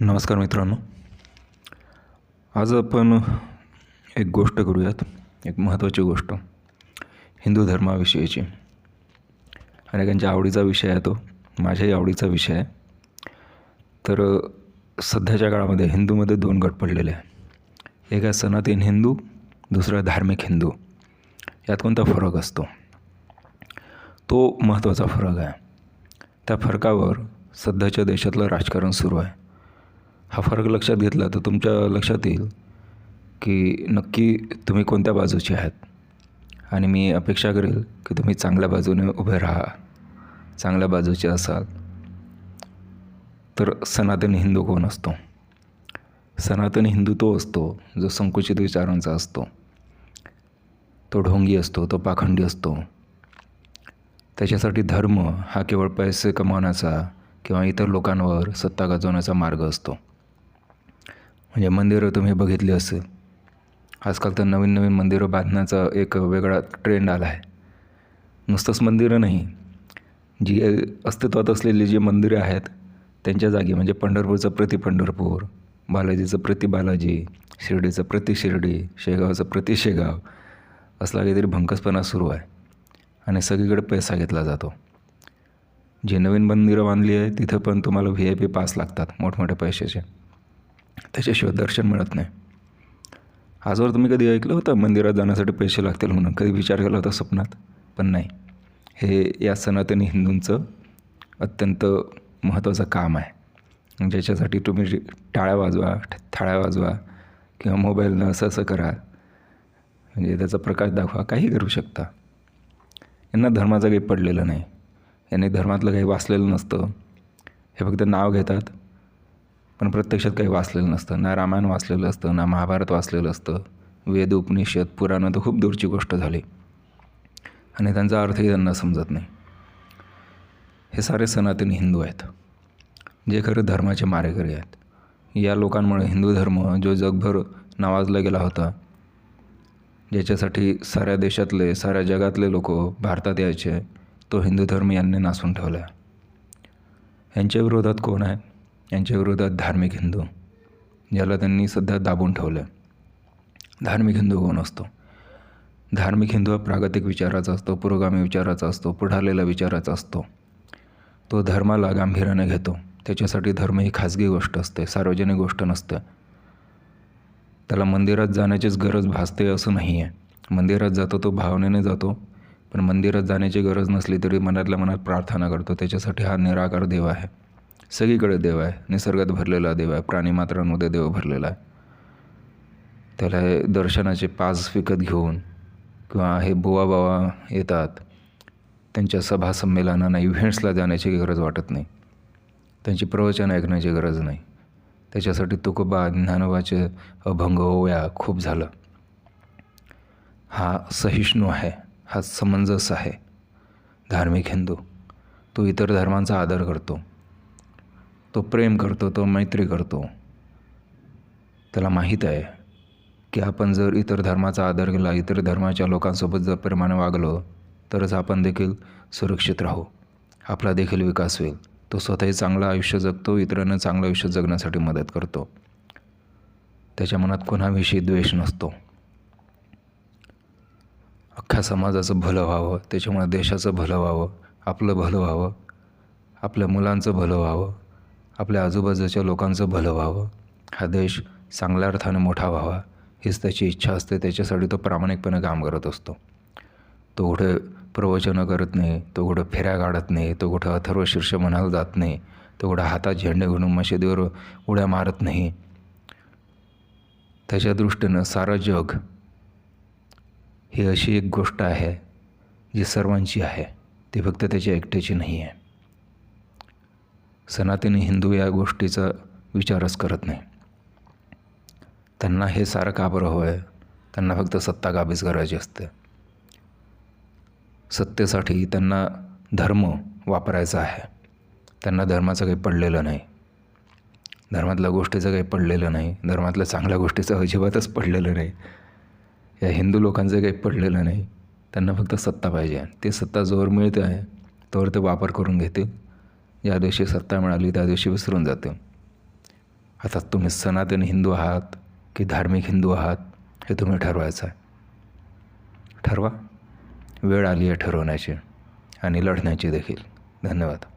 नमस्कार मित्रांनो. आज आपण एक गोष्ट करूयात एक महत्त्वाची गोष्ट. हिंदू धर्माविषयीची. अनेकांच्या आवडीचा विषय आहे तो माझ्याही आवडीचा विषय आहे. तर सध्याच्या काळामध्ये हिंदूमध्ये दोन गट पडलेले आहे एक आहे सनातन हिंदू दुसरा धार्मिक हिंदू. यात कोणता फरक असतो? तो महत्त्वाचा फरक आहे. त्या फरकावर सध्याच्या देशातलं राजकारण सुरू आहे. हा फरक लक्षात घेतला तर तुमच्या लक्षात येईल की नक्की तुम्ही कोणत्या बाजूचे आहात. आणि मी अपेक्षा करेल की तुम्ही चांगल्या बाजूने उभे राहा. चांगल्या बाजूचे असाल. तर सनातन हिंदू कोण असतो? सनातन हिंदू तो असतो जो संकुचित विचारांचा असतो. तो ढोंगी असतो तो पाखंडी असतो. त्याच्यासाठी धर्म हा केवळ पैसे कमावण्याचा किंवा इतर लोकांवर सत्ता गाजवण्याचा मार्ग असतो. म्हणजे मंदिरं तुम्ही बघितली असेल. आजकाल तर नवीन नवीन मंदिरं बांधण्याचा एक वेगळा ट्रेंड आला आहे. नुसतंच मंदिरं नाही जी अस्तित्वात असलेली जी मंदिरं आहेत त्यांच्या जागी म्हणजे पंढरपूरचं प्रति पंढरपूर बालाजीचं प्रति बालाजी शिर्डीचं प्रति शिर्डी शेगावचं प्रति शेगाव असला काहीतरी भंकसपणा सुरू आहे. आणि सगळीकडे पैसा घेतला जातो. जे नवीन मंदिरं बांधली आहे तिथं पण तुम्हाला व्ही आय पी पास लागतात मोठमोठ्या पैशाचे. त्याच्याशिवाय दर्शन मिळत नाही. आजवर तुम्ही कधी ऐकलं होतं? मंदिरात जाण्यासाठी पैसे लागतील म्हणून. कधी विचार केला होता स्वप्नात? पण नाही. हे या सनातनी हिंदूंचं अत्यंत महत्त्वाचं काम आहे. ज्याच्यासाठी तुम्ही टाळ्या वाजवा थाळ्या वाजवा किंवा मोबाईलनं असं असं करा. म्हणजे त्याचा प्रकाश दाखवा. काही करू शकता. यांना धर्माचं काही पडलेलं नाही. यांनी धर्मातलं काही वाचलेलं नसतं. हे फक्त नाव घेतात. पण प्रत्यक्षात काही वाचलेलं नसतं. ना रामायण वाचलेलं असतं ना महाभारत वाचलेलं असतं. वेद उपनिषद पुराणं तर खूप दूरची गोष्ट झाली. आणि त्यांचा अर्थही त्यांना समजत नाही. हे सारे सनातन हिंदू आहेत. जे खरं धर्माचे मारेकरी आहेत. या लोकांमुळे हिंदू धर्म जो जगभर नावाजला गेला होता ज्याच्यासाठी साऱ्या देशातले साऱ्या जगातले लोक भारतात यायचे तो हिंदू धर्म यांनी नासून ठेवला आहे यांच्या विरोधात कोण आहे? यांच्या विरोधात धार्मिक हिंदू ज्याला त्यांनी सध्या दाबून ठेवलं आहे धार्मिक हिंदू कोण असतो? धार्मिक हिंदू हा प्रागतिक विचाराचा असतो पुरोगामी विचाराचा असतो पुढारलेला विचाराचा असतो. तो धर्माला गांभीर्याने घेतो. त्याच्यासाठी धर्म ही खाजगी गोष्ट असते सार्वजनिक गोष्ट नसते. त्याला मंदिरात जाण्याचीच गरज भासते असं नाही आहे मंदिरात जातो तो भावनेने जातो पण मंदिरात जाण्याची गरज नसली तरी मनातल्या मनात प्रार्थना करतो. त्याच्यासाठी हा निराकार देव आहे. सगळीकडे देव आहे. निसर्गात भरलेला देव आहे. प्राणीमात्रांमध्ये देव भरलेला आहे. त्याला हे दर्शनाचे पास विकत घेऊन किंवा हे बुवा बावा येतात. त्यांच्या सभा संमेलनांना इव्हेंट्सला जाण्याची गरज वाटत नाही. त्यांची प्रवचन ऐकण्याची गरज नाही. त्याच्यासाठी तुकोबा ज्ञानोबाचे अभंग ओव्या खूप झालं. हा सहिष्णू आहे. हा समंजस आहे. धार्मिक हिंदू. तो इतर धर्मांचा आदर करतो. तो प्रेम करतो तो मैत्री करतो. त्याला माहीत आहे की आपण जर इतर धर्माचा आदर केला इतर धर्माच्या लोकांसोबत जर प्रेमाने वागलो तरच आपण देखील सुरक्षित राहू. आपला देखील विकास होईल. तो स्वतःही चांगलं आयुष्य जगतो इतरांना चांगलं आयुष्य जगण्यासाठी मदत करतो. त्याच्या मनात कोणाविषयी द्वेष नसतो. अख्ख्या समाजाचं भलं व्हावं त्याच्यामुळे देशाचं भलं व्हावं आपलं भलं व्हावं आपल्या मुलांचं भलं व्हावं आपल्या आजूबाजूच्या लोकांचं भलं व्हावं. हा देश चांगल्या अर्थाने मोठा व्हावा हीच त्याची इच्छा असते. त्याच्यासाठी तो प्रामाणिकपणे काम करत असतो. तो कुठे प्रवचनं करत नाही तो कुठं फेऱ्या काढत नाही तो कुठं अथर्व शीर्ष म्हणायला जात नाही तो कुठं हातात झेंडे घेऊन मशिदीवर उड्या मारत नाही. त्याच्या दृष्टीनं सारं जग ही अशी एक गोष्ट आहे जी सर्वांची आहे. ती फक्त त्याची एकट्याची नाही आहे. सनातनी हिंदू या गोष्टीचा विचारच करत नाही. त्यांना हे सारं का बरं हवं आहे त्यांना फक्त सत्ता काबीज करायची असते. सत्तेसाठी त्यांना धर्म वापरायचा आहे. त्यांना धर्माचं काही पडलेलं नाही. धर्मातल्या गोष्टीचं काही पडलेलं नाही. धर्मातल्या चांगल्या गोष्टीचं अजिबातच पडलेलं नाही. या हिंदू लोकांचं काही पडलेलं नाही. त्यांना फक्त सत्ता पाहिजे ते सत्ता जोवर मिळते आहे तोवर ते वापर करून घेतील. ज्या दिवशी सत्ता मिळाली त्या दिवशी विसरून जाते. आता तुम्ही सनातन हिंदू आहात की धार्मिक हिंदू आहात हे तुम्ही ठरवायचं आहे. ठरवा. वेळ आली आहे ठरवण्याची आणि लढण्याची देखील. धन्यवाद.